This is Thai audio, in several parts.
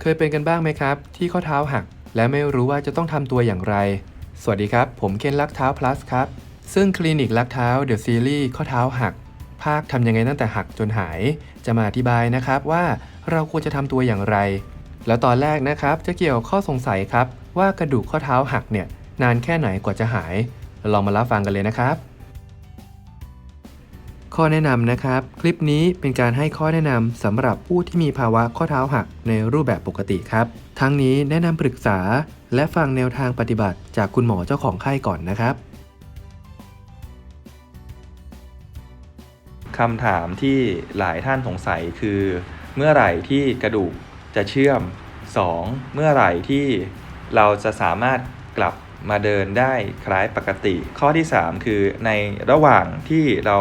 เคยเป็นกันบ้างไหมครับ ที่ข้อเท้าหัก และไม่รู้ว่าจะต้องทำตัวอย่างไร สวัสดีครับ ผมเคนลักเท้า plus ครับ ซึ่งคลินิกลักเท้า The Series ข้อเท้าหัก ภาคทำยังไงตั้งแต่หักจนหาย จะมาอธิบายนะครับว่าเราควรจะทำตัวอย่างไร แล้วตอนแรกนะครับจะเกี่ยวข้อสงสัยครับ ว่ากระดูกข้อเท้าหักเนี่ยนานแค่ไหนกว่าจะหาย ลองมารับฟังกันเลยนะครับ ข้อแนะนำนะครับ คลิปนี้เป็นการให้ข้อแนะนำสำหรับผู้ที่มีภาวะข้อเท้าหักในรูปแบบปกติครับ ทั้งนี้แนะนำปรึกษา และฟังแนวทางปฏิบัติจากคุณหมอเจ้าของไข้ก่อนนะครับคำถามที่หลายท่านสงสัยคือ เมื่อไหร่ที่กระดูกจะเชื่อม 2. เมื่อไหร่ที่เราจะสามารถกลับมาเดินได้คล้ายปกติ ข้อที่ 3 คือในระหว่างที่เรา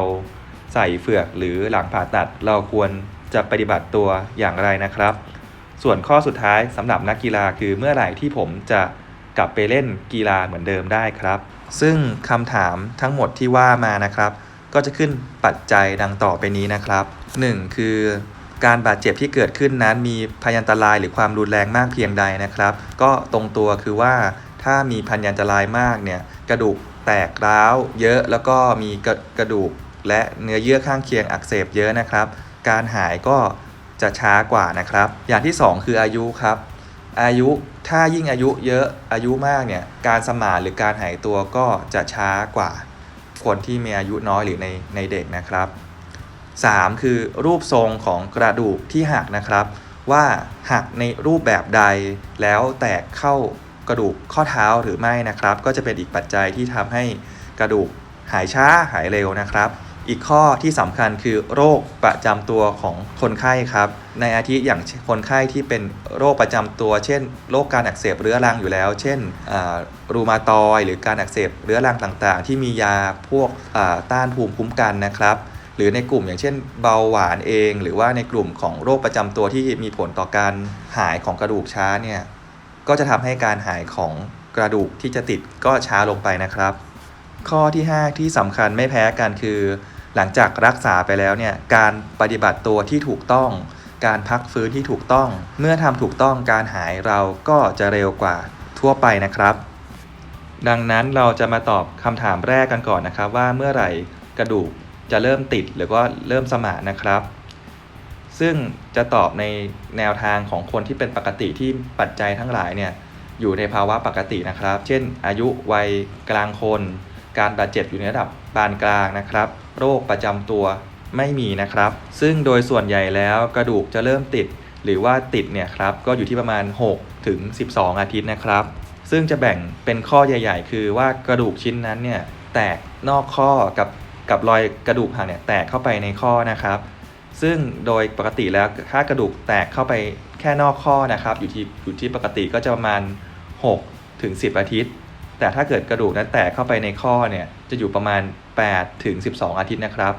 ใส่เฟือกหรือหลังผ่าตัด เราควรจะปฏิบัติตัวอย่างไรนะครับ ส่วนข้อสุดท้ายสำหรับนักกีฬาคือเมื่อไหร่ที่ผมจะกลับไปเล่นกีฬาเหมือนเดิมได้ครับ ซึ่งคำถามทั้งหมดที่ว่ามานะครับ ก็จะขึ้นปัจจัยดังต่อไปนี้นะครับ 1. คือการบาดเจ็บที่เกิดขึ้นนั้นมีพยันตรายหรือความรุนแรงมากเพียงใดนะครับ ก็ตรงตัวคือว่าถ้ามีพยันตรายมากเนี่ยกระดูกแตกร้าวเยอะแล้วก็มีกระกระดูก และเนื้อเยื่อข้างเคียงอักเสบเยอะนะครับ การหายก็จะช้ากว่านะครับ อย่างที่ 2 คืออายุครับ อายุถ้ายิ่งอายุเยอะอายุมากเนี่ยการสมานหรือการหายตัวก็จะช้ากว่า คนที่มีอายุน้อยหรือในในเด็กนะครับ 3. คือรูปทรงของกระดูกที่หักนะครับ ว่าหักในรูปแบบใดแล้วแตกเข้ากระดูกข้อเท้าหรือไม่นะครับ ก็จะเป็นอีกปัจจัยที่ทำให้กระดูกหายช้าหายเร็วนะครับ อีกข้อที่สำคัญคือโรคประจำตัวของคนไข้ครับ ในอาทิอย่างคนไข้ที่เป็นโรคประจำตัว เช่น โรคการอักเสบเรื้อรังอยู่แล้ว เช่นอ่ารูมาตอยหรือการอักเสบเรื้อรังต่างๆ ที่มียาพวกอ่าต้านภูมิคุ้มกันนะครับ หรือในกลุ่มอย่างเช่นเบาหวานเอง หรือว่าในกลุ่มของโรคประจำตัวที่มีผลต่อการหายของกระดูกช้าเนี่ยก็จะทำให้การหายของกระดูกที่จะติดก็ช้าลงไปนะครับ ข้อที่ 5 ที่สำคัญไม่แพ้กันคือ หลังจากรักษาไปแล้วเนี่ยการปฏิบัติตัวที่ถูกต้อง การพักฟื้นที่ถูกต้อง เมื่อทำถูกต้องการหายเราก็จะเร็วกว่าทั่วไปนะครับ ดังนั้นเราจะมาตอบคำถามแรกกันก่อนนะครับ ว่าเมื่อไหร่กระดูกจะเริ่มติดหรือว่าเริ่มสมานนะครับ ซึ่งจะตอบในแนวทางของคนที่เป็นปกติที่ปัจจัยทั้งหลายเนี่ยอยู่ในภาวะปกตินะครับ เช่น อายุวัยกลางคน การบาดเจ็บอยู่ในระดับปานกลางนะครับ โรคประจำตัวไม่มีนะครับ ซึ่งโดยส่วนใหญ่แล้วกระดูกจะเริ่มติด หรือว่าติดเนี่ยครับก็อยู่ที่ประมาณ 6 ถึง 12 อาทิตย์นะครับ ซึ่งจะแบ่งเป็นข้อใหญ่ ๆ คือว่ากระดูกชิ้นนั้นเนี่ยแตกนอกข้อกับกับรอยกระดูกหักเนี่ยแตกเข้าไปในข้อนะครับ ซึ่งโดยปกติแล้วถ้ากระดูกแตกเข้าไปแค่นอกข้อนะครับ อยู่ที่อยู่ที่ปกติก็จะประมาณ 6 ถึง 10 อาทิตย์ แต่ถ้าเกิดกระดูกนั้นแตกเข้าไปในข้อเนี่ยจะอยู่ประมาณ 8 ถึง 12 อาทิตย์นะครับ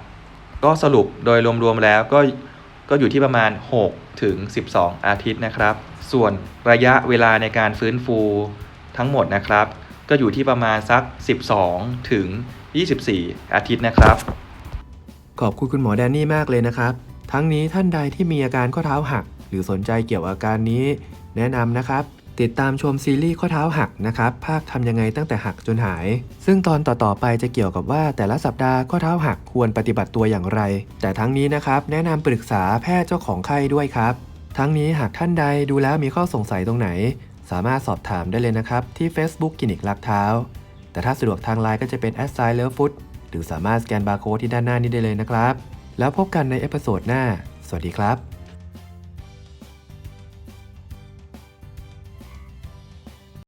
ก็สรุปโดยรวมๆแล้วก็ก็อยู่ที่ประมาณ 6 ถึง 12 อาทิตย์นะครับ ส่วนระยะเวลาในการฟื้นฟูทั้งหมดนะครับ ก็อยู่ที่ประมาณสัก 12 ถึง 24 อาทิตย์นะครับ ขอบคุณคุณหมอแดนนี่มากเลยนะครับ ทั้งนี้ท่านใดที่มีอาการข้อเท้าหัก หรือสนใจเกี่ยวอาการนี้ แนะนำนะครับ ติดตามชมซีรีส์ข้อเท้าหักนะครับภาคทำยังไงตั้งแต่หักจนหาย ซึ่งตอนต่อๆไปจะเกี่ยวกับว่าแต่ละสัปดาห์ข้อเท้าหักควรปฏิบัติตัวอย่างไร แต่ทั้งนี้นะครับแนะนำปรึกษาแพทย์เจ้าของไข้ด้วยครับ ทั้งนี้หากท่านใดดูแล้วมีข้อสงสัยตรงไหน สามารถสอบถามได้เลยนะครับที่ Facebook คลินิกลักเท้า แต่ถ้าสะดวกทางไลน์ก็จะเป็น a s s i g n l o v e f o o d หรือสามารถสแกนบาร์โค้ดที่ด้านหน้านี้ได้เลยนะครับ แล้วพบกันในเอพิโซดหน้า สวัสดีครับ